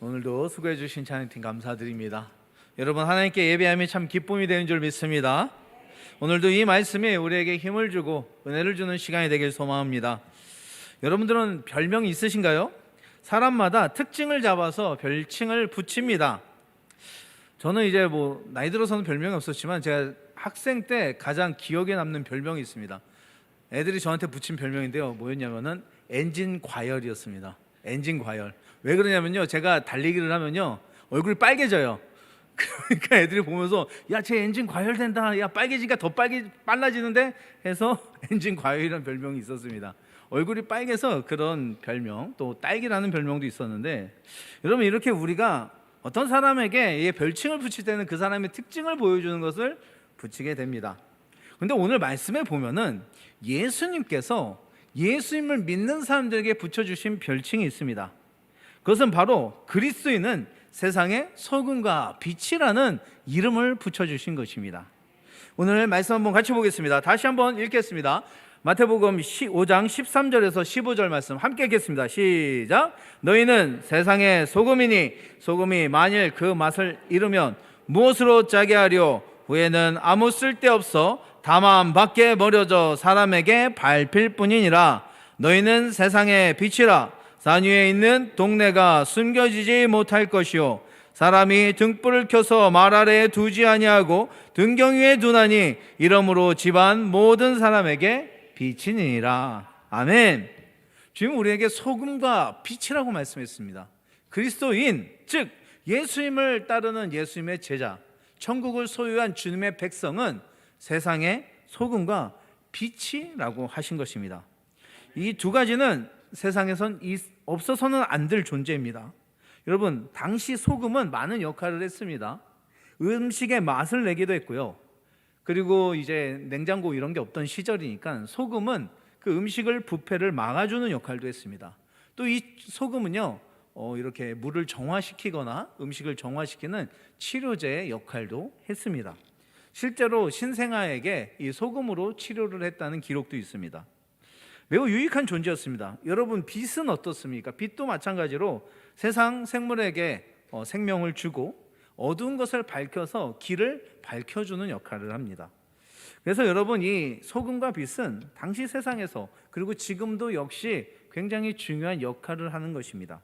오늘도 수고해 주신 찬양팀 감사드립니다. 여러분 하나님께 예배함이 참 기쁨이 되는 줄 믿습니다. 오늘도 이 말씀이 우리에게 힘을 주고 은혜를 주는 시간이 되길 소망합니다. 여러분들은 별명 있으신가요? 사람마다 특징을 잡아서 별칭을 붙입니다. 저는 이제 뭐 나이 들어서는 별명이 없었지만 제가 학생 때 가장 기억에 남는 별명이 있습니다. 애들이 저한테 붙인 별명인데요. 뭐였냐면은 엔진 과열이었습니다. 엔진 과열. 왜 그러냐면요. 제가 달리기를 하면요. 얼굴이 빨개져요. 그러니까 애들이 보면서 야, 쟤 엔진 과열된다. 야, 빨개지니까 더 빨개 빨라지는데 해서 엔진 과열이라는 별명이 있었습니다. 얼굴이 빨개서 그런 별명, 또 딸기라는 별명도 있었는데 여러분 이렇게 우리가 어떤 사람에게 이 별칭을 붙일 때는 그 사람의 특징을 보여주는 것을 붙이게 됩니다. 근데 오늘 말씀에 보면은 예수님께서 예수님을 믿는 사람들에게 붙여주신 별칭이 있습니다. 그것은 바로 그리스도인은 세상의 소금과 빛이라는 이름을 붙여주신 것입니다. 오늘 말씀 한번 같이 보겠습니다. 다시 한번 읽겠습니다. 마태복음 5장 13절에서 15절 말씀 함께 읽겠습니다. 시작. 너희는 세상의 소금이니 소금이 만일 그 맛을 잃으면 무엇으로 짜게 하려 후에는 아무 쓸데없어 다만 밖에 버려져 사람에게 밟힐 뿐이니라. 너희는 세상의 빛이라. 산 위에 있는 동네가 숨겨지지 못할 것이요. 사람이 등불을 켜서 말 아래에 두지 아니하고 등경 위에 두나니 이러므로 집안 모든 사람에게 빛이니라. 아멘. 지금 우리에게 소금과 빛이라고 말씀했습니다. 그리스도인 즉 예수님을 따르는 예수님의 제자 천국을 소유한 주님의 백성은 세상의 소금과 빛이라고 하신 것입니다. 이 두 가지는 세상에선 없어서는 안 될 존재입니다. 여러분, 당시 소금은 많은 역할을 했습니다. 음식의 맛을 내기도 했고요. 그리고 이제 냉장고 이런 게 없던 시절이니까 소금은 그 음식을 부패를 막아주는 역할도 했습니다. 또 이 소금은요, 어, 이렇게 물을 정화시키거나 음식을 정화시키는 치료제의 역할도 했습니다. 실제로 신생아에게 이 소금으로 치료를 했다는 기록도 있습니다. 매우 유익한 존재였습니다. 여러분 빛은 어떻습니까? 빛도 마찬가지로 세상 생물에게 어, 생명을 주고 어두운 것을 밝혀서 길을 밝혀주는 역할을 합니다. 그래서 여러분 이 소금과 빛은 당시 세상에서 그리고 지금도 역시 굉장히 중요한 역할을 하는 것입니다.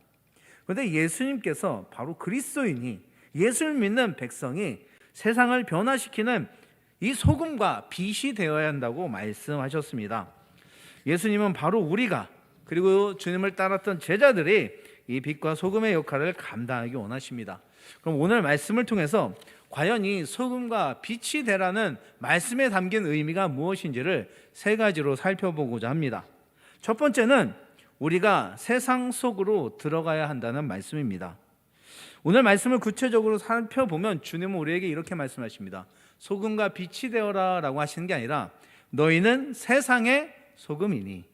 그런데 예수님께서 바로 그리스도인이 예수를 믿는 백성이 세상을 변화시키는 이 소금과 빛이 되어야 한다고 말씀하셨습니다. 예수님은 바로 우리가 그리고 주님을 따랐던 제자들이 이 빛과 소금의 역할을 감당하기 원하십니다. 그럼 오늘 말씀을 통해서 과연 이 소금과 빛이 되라는 말씀에 담긴 의미가 무엇인지를 세 가지로 살펴보고자 합니다. 첫 번째는 우리가 세상 속으로 들어가야 한다는 말씀입니다. 오늘 말씀을 구체적으로 살펴보면 주님은 우리에게 이렇게 말씀하십니다. 소금과 빛이 되어라 라고 하시는 게 아니라 너희는 세상의 소금이니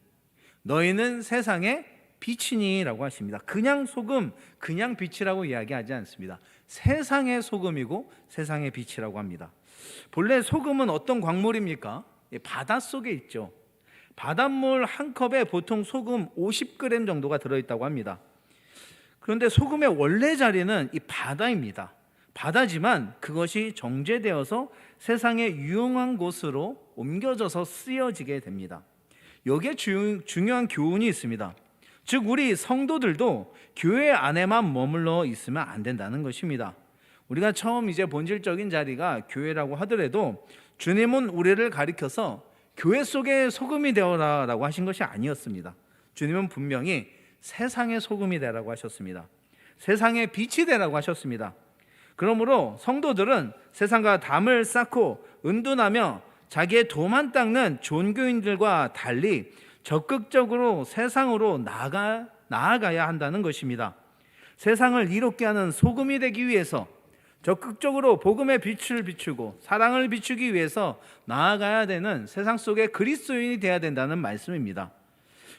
너희는 세상의 빛이니라고 하십니다. 그냥 소금, 그냥 빛이라고 이야기하지 않습니다. 세상의 소금이고 세상의 빛이라고 합니다. 본래 소금은 어떤 광물입니까? 바다 속에 있죠. 바닷물 한 컵에 보통 소금 50g 정도가 들어있다고 합니다. 그런데 소금의 원래 자리는 이 바다입니다. 바다지만 그것이 정제되어서 세상의 유용한 곳으로 옮겨져서 쓰여지게 됩니다. 여기에 주, 중요한 교훈이 있습니다. 즉 우리 성도들도 교회 안에만 머물러 있으면 안 된다는 것입니다. 우리가 처음 이제 본질적인 자리가 교회라고 하더라도 주님은 우리를 가리켜서 교회 속에 소금이 되어라라고 하신 것이 아니었습니다. 주님은 분명히 세상의 소금이 되라고 하셨습니다. 세상의 빛이 되라고 하셨습니다. 그러므로 성도들은 세상과 담을 쌓고 은둔하며 자기의 도만 닦는 종교인들과 달리 적극적으로 세상으로 나아가, 나아가야 한다는 것입니다. 세상을 이롭게 하는 소금이 되기 위해서 적극적으로 복음의 빛을 비추고 사랑을 비추기 위해서 나아가야 되는 세상 속에 그리스도인이 되어야 된다는 말씀입니다.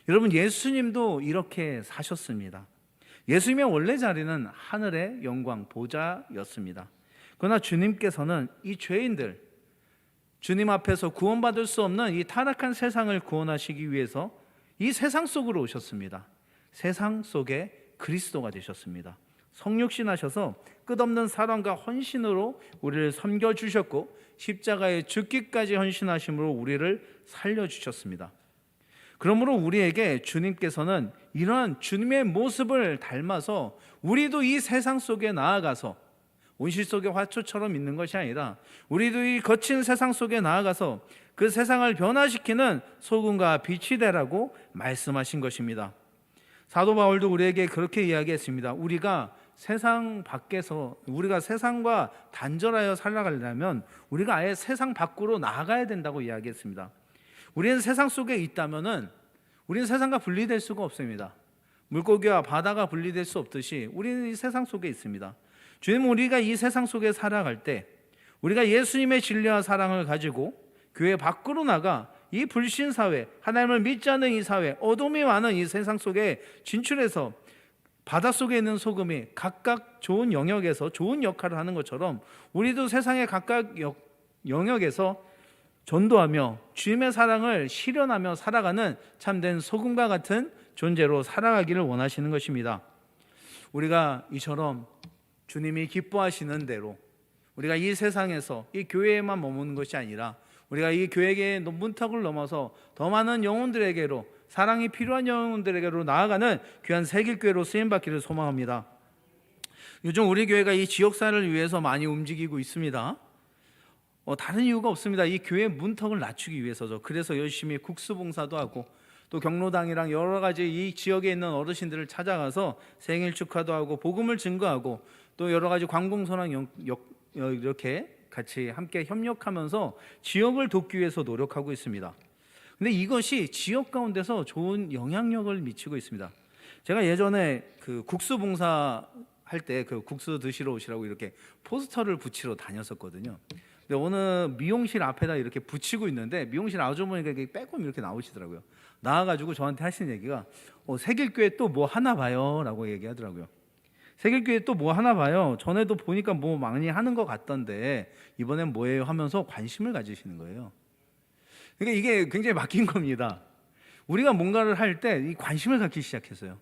여러분 예수님도 이렇게 사셨습니다. 예수님의 원래 자리는 하늘의 영광 보좌였습니다. 그러나 주님께서는 이 죄인들 주님 앞에서 구원받을 수 없는 이 타락한 세상을 구원하시기 위해서 이 세상 속으로 오셨습니다. 세상 속에 그리스도가 되셨습니다. 성육신 하셔서 끝없는 사랑과 헌신으로 우리를 섬겨 주셨고 십자가에 죽기까지 헌신하심으로 우리를 살려 주셨습니다. 그러므로 우리에게 주님께서는 이러한 주님의 모습을 닮아서 우리도 이 세상 속에 나아가서 온실 속의 화초처럼 있는 것이 아니라 우리도 이 거친 세상 속에 나아가서 그 세상을 변화시키는 소금과 빛이 되라고 말씀하신 것입니다. 사도 바울도 우리에게 그렇게 이야기했습니다. 우리가 세상 밖에서 우리가 세상과 단절하여 살아가려면 우리가 아예 세상 밖으로 나가야 된다고 이야기했습니다. 우리는 세상 속에 있다면은 우리는 세상과 분리될 수가 없습니다. 물고기와 바다가 분리될 수 없듯이 우리는 이 세상 속에 있습니다. 주님 우리가 이 세상 속에 살아갈 때 우리가 예수님의 진리와 사랑을 가지고 교회 밖으로 나가 이 불신 사회, 하나님을 믿지 않는 이 사회, 어둠이 많은 이 세상 속에 진출해서 바다 속에 있는 소금이 각각 좋은 영역에서 좋은 역할을 하는 것처럼 우리도 세상의 각각 역- 영역에서 전도하며 주님의 사랑을 실현하며 살아가는 참된 소금과 같은 존재로 살아가기를 원하시는 것입니다. 우리가 이처럼 주님이 기뻐하시는 대로 우리가 이 세상에서 이 교회에만 머무는 것이 아니라 우리가 이 교회의 문턱을 넘어서 더 많은 영혼들에게로 사랑이 필요한 영혼들에게로 나아가는 귀한 세길교회로 쓰임 받기를 소망합니다. 요즘 우리 교회가 이 지역사를 위해서 많이 움직이고 있습니다. 어, 다른 이유가 없습니다. 이 교회 문턱을 낮추기 위해서죠. 그래서 열심히 국수봉사도 하고 또 경로당이랑 여러 가지 이 지역에 있는 어르신들을 찾아가서 생일 축하도 하고 복음을 증거하고 또 여러 가지 관공서랑 어, 이렇게 같이 함께 협력하면서 지역을 돕기 위해서 노력하고 있습니다. 근데 이것이 지역 가운데서 좋은 영향력을 미치고 있습니다. 제가 예전에 그 국수 봉사 할 때 그 국수 드시러 오시라고 이렇게 포스터를 붙이러 다녔었거든요. 근데 어느 미용실 앞에다 이렇게 붙이고 있는데 미용실 아주머니가 이렇게 빼꼼 이렇게 나오시더라고요. 나와가지고 저한테 하신 얘기가 어, 세길교회 또 뭐 하나 봐요라고 얘기하더라고요. 세길교회 또 뭐 하나 봐요. 전에도 보니까 뭐 많이 하는 것 같던데 이번엔 뭐예요 하면서 관심을 가지시는 거예요. 그러니까 이게 굉장히 막힌 겁니다. 우리가 뭔가를 할 때 이 관심을 갖기 시작했어요.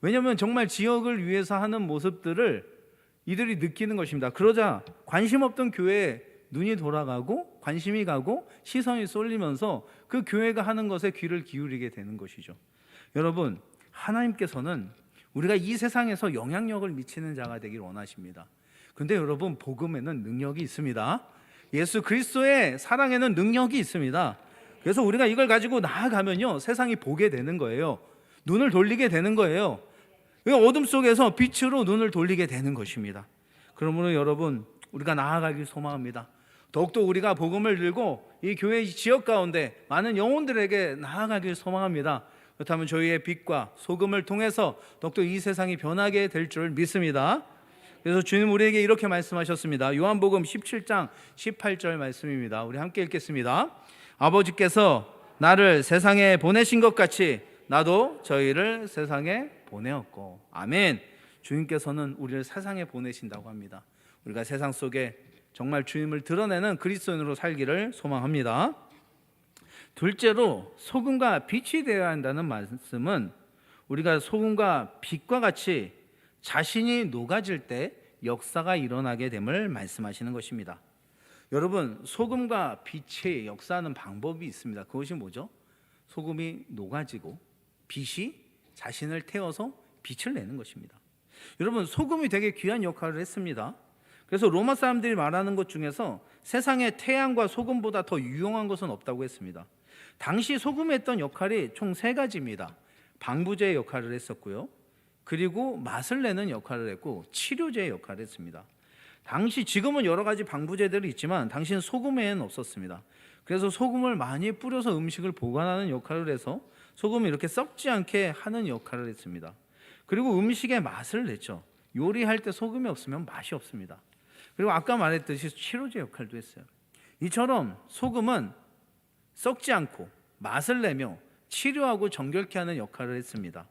왜냐하면 정말 지역을 위해서 하는 모습들을 이들이 느끼는 것입니다. 그러자 관심 없던 교회에 눈이 돌아가고 관심이 가고 시선이 쏠리면서 그 교회가 하는 것에 귀를 기울이게 되는 것이죠. 여러분, 하나님께서는 우리가 이 세상에서 영향력을 미치는 자가 되길 원하십니다. 근데 여러분, 복음에는 능력이 있습니다. 예수 그리스도의 사랑에는 능력이 있습니다. 그래서 우리가 이걸 가지고 나아가면요, 세상이 보게 되는 거예요. 눈을 돌리게 되는 거예요. 이 어둠 속에서 빛으로 눈을 돌리게 되는 것입니다. 그러므로 여러분, 우리가 나아가길 소망합니다. 더욱더 우리가 복음을 들고 이 교회 지역 가운데 많은 영혼들에게 나아가길 소망합니다. 그렇다면 저희의 빛과 소금을 통해서 더욱더 이 세상이 변하게 될 줄 믿습니다. 그래서 주님 우리에게 이렇게 말씀하셨습니다. 요한복음 17장 18절 말씀입니다. 우리 함께 읽겠습니다. 아버지께서 나를 세상에 보내신 것 같이 나도 저희를 세상에 보내었고 아멘. 주님께서는 우리를 세상에 보내신다고 합니다. 우리가 세상 속에 정말 주님을 드러내는 그리스도인으로 살기를 소망합니다. 둘째로 소금과 빛이 되어야 한다는 말씀은 우리가 소금과 빛과 같이 자신이 녹아질 때 역사가 일어나게 됨을 말씀하시는 것입니다. 여러분, 소금과 빛의 역사하는 방법이 있습니다. 그것이 뭐죠? 소금이 녹아지고 빛이 자신을 태워서 빛을 내는 것입니다. 여러분, 소금이 되게 귀한 역할을 했습니다. 그래서 로마 사람들이 말하는 것 중에서 세상에 태양과 소금보다 더 유용한 것은 없다고 했습니다. 당시 소금이 했던 역할이 총 세 가지입니다. 방부제 역할을 했었고요. 그리고 맛을 내는 역할을 했고 치료제 역할을 했습니다. 당시 지금은 여러 가지 방부제들이 있지만 당시는 소금에는 없었습니다. 그래서 소금을 많이 뿌려서 음식을 보관하는 역할을 해서 소금이 이렇게 썩지 않게 하는 역할을 했습니다. 그리고 음식의 맛을 냈죠. 요리할 때 소금이 없으면 맛이 없습니다. 그리고 아까 말했듯이 치료제 역할도 했어요. 이처럼 소금은 썩지 않고 맛을 내며 치료하고 정결케 하는 역할을 했습니다.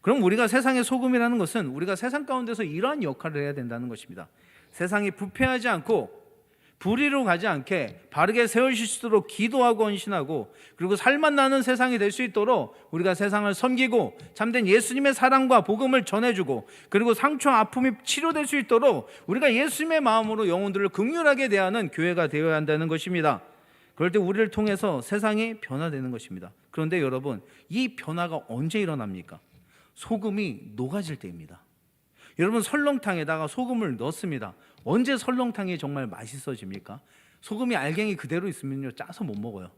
그럼 우리가 세상의 소금이라는 것은 우리가 세상 가운데서 이러한 역할을 해야 된다는 것입니다. 세상이 부패하지 않고 불의로 가지 않게 바르게 세우실 수 있도록 기도하고 헌신하고 그리고 살맛 나는 세상이 될 수 있도록 우리가 세상을 섬기고 참된 예수님의 사랑과 복음을 전해주고 그리고 상처 아픔이 치료될 수 있도록 우리가 예수님의 마음으로 영혼들을 극률하게 대하는 교회가 되어야 한다는 것입니다. 그럴 때 우리를 통해서 세상이 변화되는 것입니다. 그런데 여러분 이 변화가 언제 일어납니까? 소금이 녹아질 때입니다. 여러분 설렁탕에다가 소금을 넣습니다. 언제 설렁탕이 정말 맛있어집니까? 소금이 알갱이 그대로 있으면요 짜서 못 먹어요.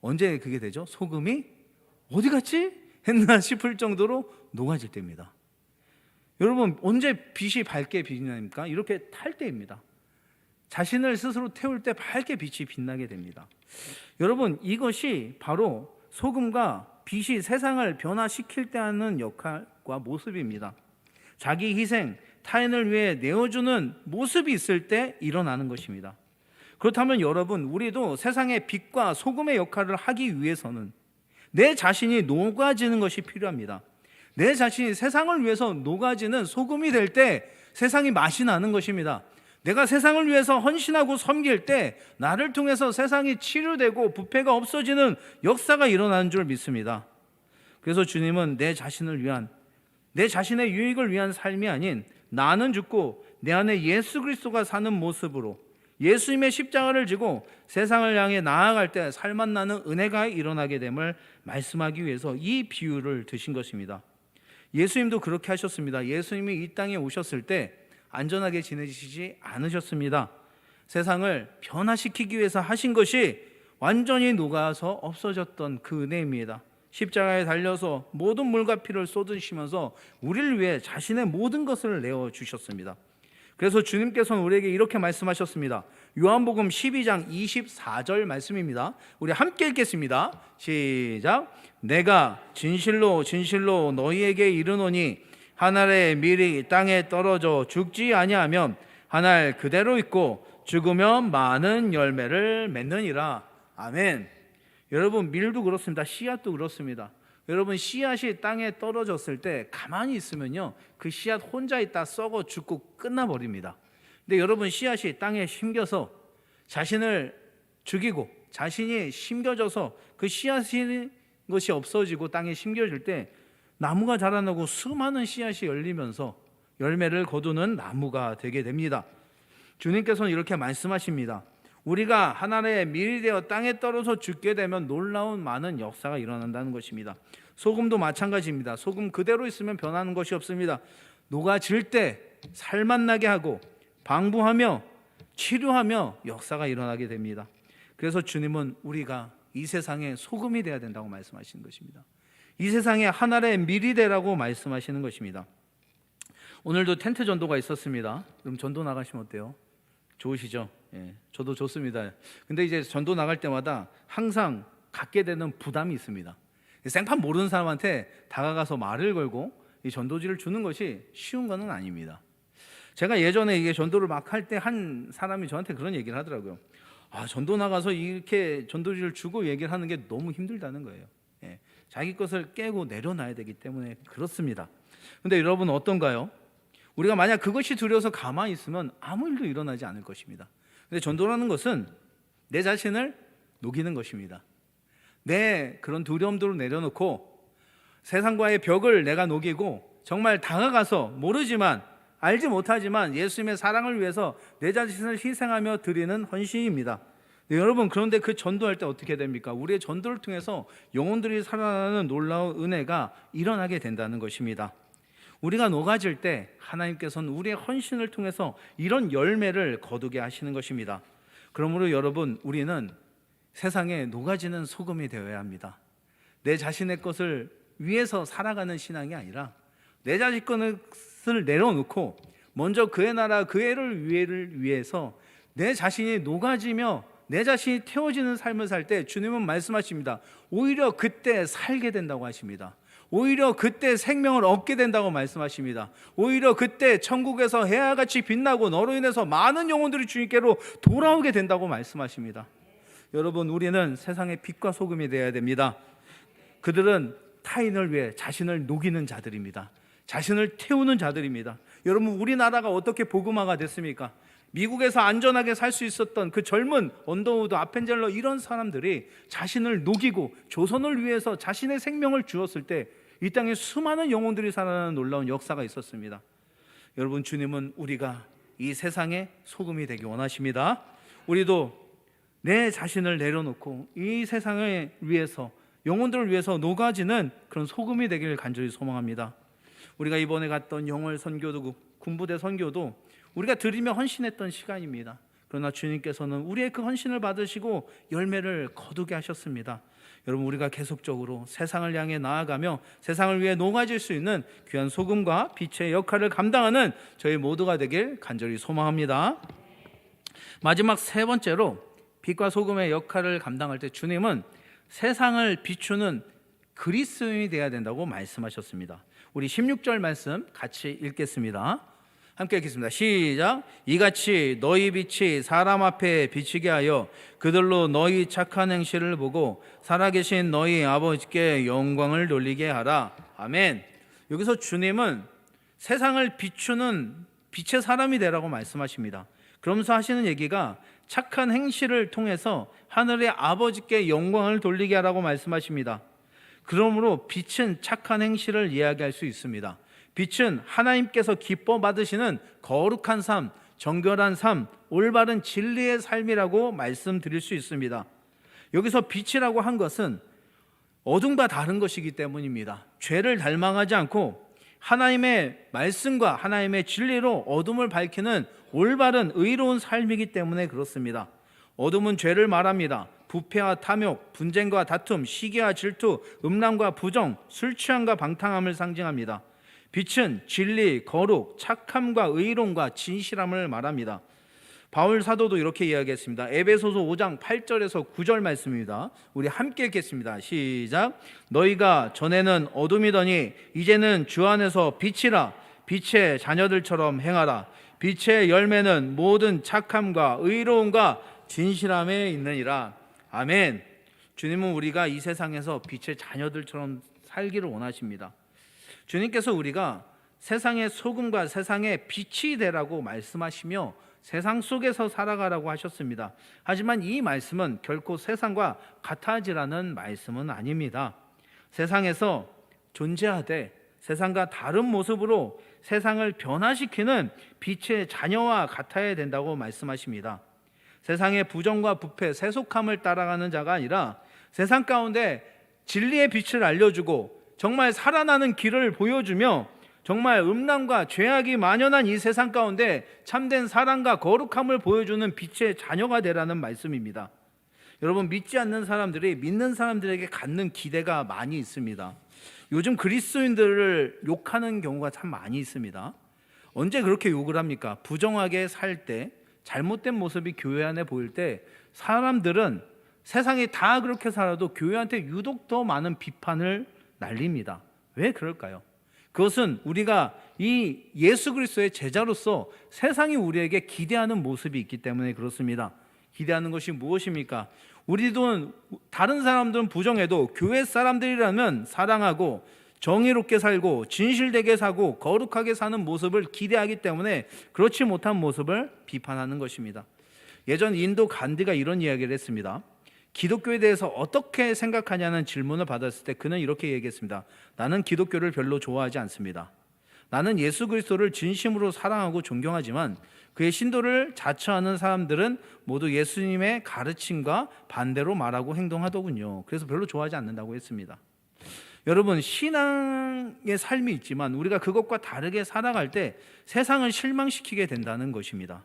언제 그게 되죠? 소금이 어디 갔지? 했나 싶을 정도로 녹아질 때입니다. 여러분 언제 빛이 밝게 빛납니까? 이렇게 탈 때입니다. 자신을 스스로 태울 때 밝게 빛이 빛나게 됩니다. 여러분 이것이 바로 소금과 빛이 세상을 변화시킬 때 하는 역할과 모습입니다. 자기 희생, 타인을 위해 내어주는 모습이 있을 때 일어나는 것입니다. 그렇다면 여러분, 우리도 세상의 빛과 소금의 역할을 하기 위해서는 내 자신이 녹아지는 것이 필요합니다. 내 자신이 세상을 위해서 녹아지는 소금이 될 때 세상이 맛이 나는 것입니다. 내가 세상을 위해서 헌신하고 섬길 때 나를 통해서 세상이 치료되고 부패가 없어지는 역사가 일어나는 줄 믿습니다. 그래서 주님은 내 자신을 위한 내 자신의 유익을 위한 삶이 아닌 나는 죽고 내 안에 예수 그리스도가 사는 모습으로 예수님의 십자가를 지고 세상을 향해 나아갈 때 살맛 나는 은혜가 일어나게 됨을 말씀하기 위해서 이 비유를 드신 것입니다. 예수님도 그렇게 하셨습니다. 예수님이 이 땅에 오셨을 때 안전하게 지내시지 않으셨습니다. 세상을 변화시키기 위해서 하신 것이 완전히 녹아서 없어졌던 그 은혜입니다. 십자가에 달려서 모든 물과 피를 쏟으시면서 우리를 위해 자신의 모든 것을 내어 주셨습니다. 그래서 주님께서는 우리에게 이렇게 말씀하셨습니다. 요한복음 12장 24절 말씀입니다. 우리 함께 읽겠습니다. 시작. 내가 진실로 진실로 너희에게 이르노니 한 알의 밀이 땅에 떨어져 죽지 아니하면 한 알 그대로 있고 죽으면 많은 열매를 맺느니라. 아멘. 여러분 밀도 그렇습니다. 씨앗도 그렇습니다. 여러분 씨앗이 땅에 떨어졌을 때 가만히 있으면요 그 씨앗 혼자 있다 썩어 죽고 끝나 버립니다. 근데 여러분 씨앗이 땅에 심겨서 자신을 죽이고 자신이 심겨져서 그 씨앗이 것이 없어지고 땅에 심겨질 때 나무가 자라나고 수많은 씨앗이 열리면서 열매를 거두는 나무가 되게 됩니다. 주님께서는 이렇게 말씀하십니다. 우리가 하나의 밀이 되어 땅에 떨어져 죽게 되면 놀라운 많은 역사가 일어난다는 것입니다. 소금도 마찬가지입니다. 소금 그대로 있으면 변하는 것이 없습니다. 녹아질 때 살맛 나게 하고 방부하며 치료하며 역사가 일어나게 됩니다. 그래서 주님은 우리가 이 세상의 소금이 되어야 된다고 말씀하시는 것입니다. 이 세상에 하나의 밀이 되라고 말씀하시는 것입니다. 오늘도 텐트 전도가 있었습니다. 그럼 전도 나가시면 어때요? 좋으시죠? 예, 저도 좋습니다. 근데 이제 전도 나갈 때마다 항상 갖게 되는 부담이 있습니다. 생판 모르는 사람한테 다가가서 말을 걸고 이 전도지를 주는 것이 쉬운 것은 아닙니다. 제가 예전에 이게 전도를 막 할 때 한 사람이 저한테 그런 얘기를 하더라고요. 아, 전도 나가서 이렇게 전도지를 주고 얘기를 하는 게 너무 힘들다는 거예요. 예, 자기 것을 깨고 내려놔야 되기 때문에 그렇습니다. 근데 여러분 어떤가요? 우리가 만약 그것이 두려워서 가만히 있으면 아무 일도 일어나지 않을 것입니다. 근데 전도라는 것은 내 자신을 녹이는 것입니다. 내 그런 두려움들을 내려놓고 세상과의 벽을 내가 녹이고 정말 다가가서 모르지만 알지 못하지만 예수님의 사랑을 위해서 내 자신을 희생하며 드리는 헌신입니다. 네, 여러분 그런데 그 전도할 때 어떻게 됩니까? 우리의 전도를 통해서 영혼들이 살아나는 놀라운 은혜가 일어나게 된다는 것입니다. 우리가 녹아질 때 하나님께서는 우리의 헌신을 통해서 이런 열매를 거두게 하시는 것입니다. 그러므로 여러분 우리는 세상에 녹아지는 소금이 되어야 합니다. 내 자신의 것을 위해서 살아가는 신앙이 아니라 내 자신 것을 내려놓고 먼저 그의 나라 그의 를 위해를 위해서 내 자신이 녹아지며 내 자신이 태워지는 삶을 살 때 주님은 말씀하십니다. 오히려 그때 살게 된다고 하십니다. 오히려 그때 생명을 얻게 된다고 말씀하십니다. 오히려 그때 천국에서 해아같이 빛나고 너로 인해서 많은 영혼들이 주님께로 돌아오게 된다고 말씀하십니다. 여러분, 우리는 세상의 빛과 소금이 되어야 됩니다. 그들은 타인을 위해 자신을 녹이는 자들입니다. 자신을 태우는 자들입니다. 여러분, 우리나라가 어떻게 복음화가 됐습니까? 미국에서 안전하게 살 수 있었던 그 젊은 언더우드 아펜젤러 이런 사람들이 자신을 녹이고 조선을 위해서 자신의 생명을 주었을 때 이 땅에 수많은 영혼들이 살아나는 놀라운 역사가 있었습니다. 여러분 주님은 우리가 이 세상의 소금이 되기 원하십니다. 우리도 내 자신을 내려놓고 이 세상을 위해서 영혼들을 위해서 녹아지는 그런 소금이 되기를 간절히 소망합니다. 우리가 이번에 갔던 영월 선교도 군부대 선교도 우리가 드리며 헌신했던 시간입니다. 그러나 주님께서는 우리의 그 헌신을 받으시고 열매를 거두게 하셨습니다. 여러분 우리가 계속적으로 세상을 향해 나아가며 세상을 위해 녹아질 수 있는 귀한 소금과 빛의 역할을 감당하는 저희 모두가 되길 간절히 소망합니다. 마지막 세 번째로 빛과 소금의 역할을 감당할 때 주님은 세상을 비추는 그리스도인이 되어야 된다고 말씀하셨습니다. 우리 16절 말씀 같이 읽겠습니다. 함께 읽겠습니다. 시작. 이같이 너희 빛이 사람 앞에 비치게 하여 그들로 너희 착한 행실을 보고 살아계신 너희 아버지께 영광을 돌리게 하라. 아멘. 여기서 주님은 세상을 비추는 빛의 사람이 되라고 말씀하십니다. 그러면서 하시는 얘기가 착한 행실을 통해서 하늘의 아버지께 영광을 돌리게 하라고 말씀하십니다. 그러므로 빛은 착한 행실을 이야기할 수 있습니다. 빛은 하나님께서 기뻐 받으시는 거룩한 삶, 정결한 삶, 올바른 진리의 삶이라고 말씀드릴 수 있습니다. 여기서 빛이라고 한 것은 어둠과 다른 것이기 때문입니다. 죄를 닮아가지 않고 하나님의 말씀과 하나님의 진리로 어둠을 밝히는 올바른 의로운 삶이기 때문에 그렇습니다. 어둠은 죄를 말합니다. 부패와 탐욕, 분쟁과 다툼, 시기와 질투, 음란과 부정, 술 취함과 방탕함을 상징합니다. 빛은 진리, 거룩, 착함과 의로움과 진실함을 말합니다. 바울 사도도 이렇게 이야기했습니다. 에베소서 5장 8절에서 9절 말씀입니다. 우리 함께 읽겠습니다. 시작. 너희가 전에는 어둠이더니 이제는 주 안에서 빛이라 빛의 자녀들처럼 행하라. 빛의 열매는 모든 착함과 의로움과 진실함에 있느니라. 아멘. 주님은 우리가 이 세상에서 빛의 자녀들처럼 살기를 원하십니다. 주님께서 우리가 세상의 소금과 세상의 빛이 되라고 말씀하시며 세상 속에서 살아가라고 하셨습니다. 하지만 이 말씀은 결코 세상과 같아지라는 말씀은 아닙니다. 세상에서 존재하되 세상과 다른 모습으로 세상을 변화시키는 빛의 자녀와 같아야 된다고 말씀하십니다. 세상의 부정과 부패, 세속함을 따라가는 자가 아니라 세상 가운데 진리의 빛을 알려주고 정말 살아나는 길을 보여주며 정말 음란과 죄악이 만연한 이 세상 가운데 참된 사랑과 거룩함을 보여주는 빛의 자녀가 되라는 말씀입니다. 여러분 믿지 않는 사람들이 믿는 사람들에게 갖는 기대가 많이 있습니다. 요즘 그리스도인들을 욕하는 경우가 참 많이 있습니다. 언제 그렇게 욕을 합니까? 부정하게 살 때, 잘못된 모습이 교회 안에 보일 때 사람들은 세상이 다 그렇게 살아도 교회한테 유독 더 많은 비판을 날립니다. 왜 그럴까요? 그것은 우리가 이 예수 그리스도의 제자로서 세상이 우리에게 기대하는 모습이 있기 때문에 그렇습니다. 기대하는 것이 무엇입니까? 우리도 다른 사람들은 부정해도 교회 사람들이라면 사랑하고 정의롭게 살고 진실되게 사고 거룩하게 사는 모습을 기대하기 때문에 그렇지 못한 모습을 비판하는 것입니다. 예전 인도 간디가 이런 이야기를 했습니다. 기독교에 대해서 어떻게 생각하냐는 질문을 받았을 때 그는 이렇게 얘기했습니다. 나는 기독교를 별로 좋아하지 않습니다. 나는 예수 그리스도를 진심으로 사랑하고 존경하지만 그의 신도를 자처하는 사람들은 모두 예수님의 가르침과 반대로 말하고 행동하더군요. 그래서 별로 좋아하지 않는다고 했습니다. 여러분 신앙의 삶이 있지만 우리가 그것과 다르게 살아갈 때 세상을 실망시키게 된다는 것입니다.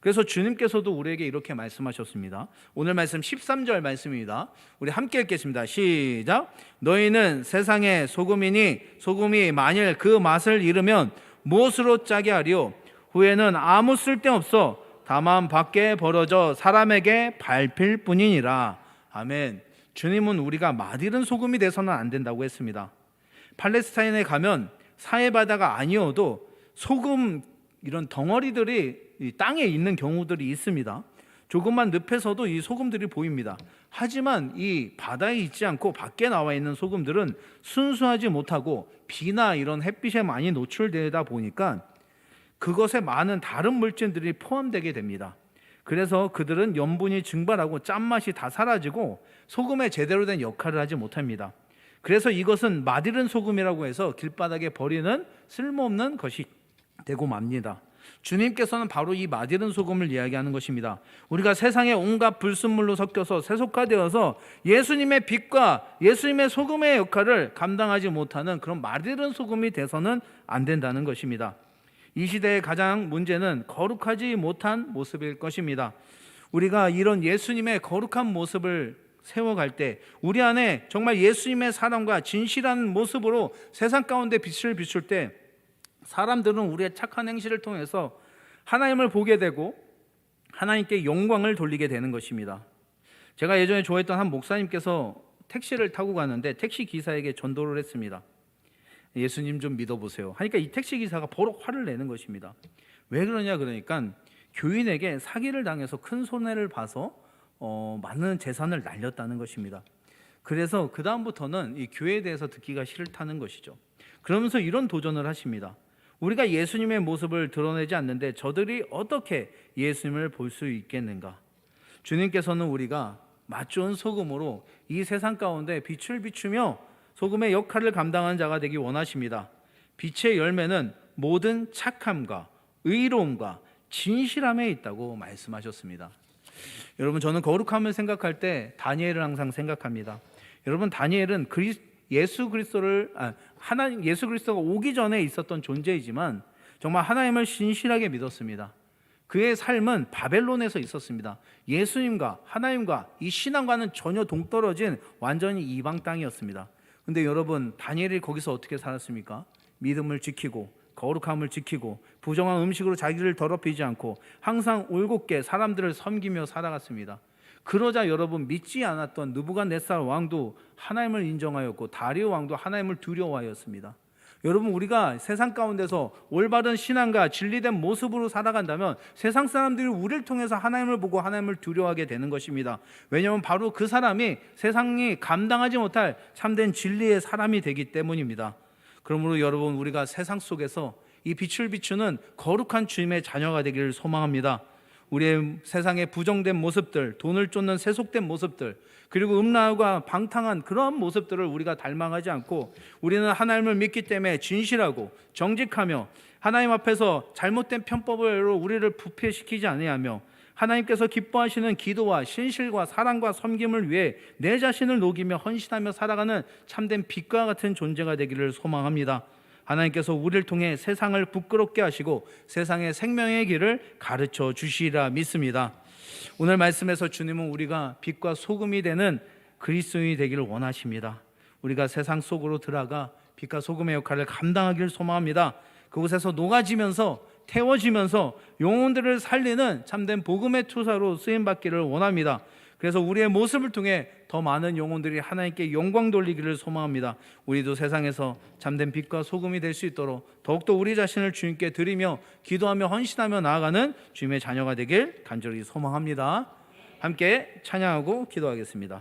그래서 주님께서도 우리에게 이렇게 말씀하셨습니다. 오늘 말씀 13절 말씀입니다. 우리 함께 읽겠습니다. 시작. 너희는 세상의 소금이니 소금이 만일 그 맛을 잃으면 무엇으로 짜게 하리요? 후에는 아무 쓸데없어 다만 밖에 벌어져 사람에게 밟힐 뿐이니라. 아멘. 주님은 우리가 맛이른 소금이 돼서는 안 된다고 했습니다. 팔레스타인에 가면 사해바다가 아니어도 소금 이런 덩어리들이 이 땅에 있는 경우들이 있습니다. 조금만 늪에서도 이 소금들이 보입니다. 하지만 이 바다에 있지 않고 밖에 나와 있는 소금들은 순수하지 못하고 비나 이런 햇빛에 많이 노출되다 보니까 그것에 많은 다른 물질들이 포함되게 됩니다. 그래서 그들은 염분이 증발하고 짠맛이 다 사라지고 소금의 제대로 된 역할을 하지 못합니다. 그래서 이것은 마디른 소금이라고 해서 길바닥에 버리는 쓸모없는 것이 되고 맙니다. 주님께서는 바로 이 마디른 소금을 이야기하는 것입니다. 우리가 세상의 온갖 불순물로 섞여서 세속화되어서 예수님의 빛과 예수님의 소금의 역할을 감당하지 못하는 그런 마디른 소금이 돼서는 안 된다는 것입니다. 이 시대의 가장 문제는 거룩하지 못한 모습일 것입니다. 우리가 이런 예수님의 거룩한 모습을 세워갈 때 우리 안에 정말 예수님의 사랑과 진실한 모습으로 세상 가운데 빛을 비출 때 사람들은 우리의 착한 행실을 통해서 하나님을 보게 되고 하나님께 영광을 돌리게 되는 것입니다. 제가 예전에 좋아했던 한 목사님께서 택시를 타고 가는데 택시 기사에게 전도를 했습니다. 예수님 좀 믿어보세요. 하니까 이 택시 기사가 버럭 화를 내는 것입니다. 왜 그러냐 그러니까 교인에게 사기를 당해서 큰 손해를 봐서 어, 많은 재산을 날렸다는 것입니다. 그래서 그 다음부터는 이 교회에 대해서 듣기가 싫다는 것이죠. 그러면서 이런 도전을 하십니다. 우리가 예수님의 모습을 드러내지 않는데 저들이 어떻게 예수님을 볼 수 있겠는가? 주님께서는 우리가 맛 좋은 소금으로 이 세상 가운데 빛을 비추며 소금의 역할을 감당하는 자가 되기 원하십니다. 빛의 열매는 모든 착함과 의로움과 진실함에 있다고 말씀하셨습니다. 여러분 저는 거룩함을 생각할 때 다니엘을 항상 생각합니다. 여러분 다니엘은 그리, 예수 그리스도를 아, 하나님 예수 그리스도가 오기 전에 있었던 존재이지만 정말 하나님을 신실하게 믿었습니다. 그의 삶은 바벨론에서 있었습니다. 예수님과 하나님과 이 신앙과는 전혀 동떨어진 완전히 이방 땅이었습니다. 근데 여러분 다니엘이 거기서 어떻게 살았습니까? 믿음을 지키고 거룩함을 지키고 부정한 음식으로 자기를 더럽히지 않고 항상 올곧게 사람들을 섬기며 살아갔습니다. 그러자 여러분 믿지 않았던 느부갓네살 왕도 하나님을 인정하였고 다리오 왕도 하나님을 두려워하였습니다. 여러분 우리가 세상 가운데서 올바른 신앙과 진리된 모습으로 살아간다면 세상 사람들이 우리를 통해서 하나님을 보고 하나님을 두려워하게 되는 것입니다. 왜냐하면 바로 그 사람이 세상이 감당하지 못할 참된 진리의 사람이 되기 때문입니다. 그러므로 여러분 우리가 세상 속에서 이 빛을 비추는 거룩한 주님의 자녀가 되기를 소망합니다. 우리의 세상의 부정된 모습들, 돈을 쫓는 세속된 모습들, 그리고 음란과 방탕한 그런 모습들을 우리가 닮아가지 않고 우리는 하나님을 믿기 때문에 진실하고 정직하며 하나님 앞에서 잘못된 편법으로 우리를 부패시키지 아니하며 하나님께서 기뻐하시는 기도와 신실과 사랑과 섬김을 위해 내 자신을 녹이며 헌신하며 살아가는 참된 빛과 같은 존재가 되기를 소망합니다. 하나님께서 우리를 통해 세상을 부끄럽게 하시고 세상의 생명의 길을 가르쳐 주시리라 믿습니다. 오늘 말씀에서 주님은 우리가 빛과 소금이 되는 그리스도인이 되기를 원하십니다. 우리가 세상 속으로 들어가 빛과 소금의 역할을 감당하기를 소망합니다. 그곳에서 녹아지면서 태워지면서 영혼들을 살리는 참된 복음의 투사로 쓰임 받기를 원합니다. 그래서 우리의 모습을 통해 더 많은 영혼들이 하나님께 영광 돌리기를 소망합니다. 우리도 세상에서 참된 빛과 소금이 될 수 있도록 더욱더 우리 자신을 주님께 드리며 기도하며 헌신하며 나아가는 주님의 자녀가 되길 간절히 소망합니다. 함께 찬양하고 기도하겠습니다.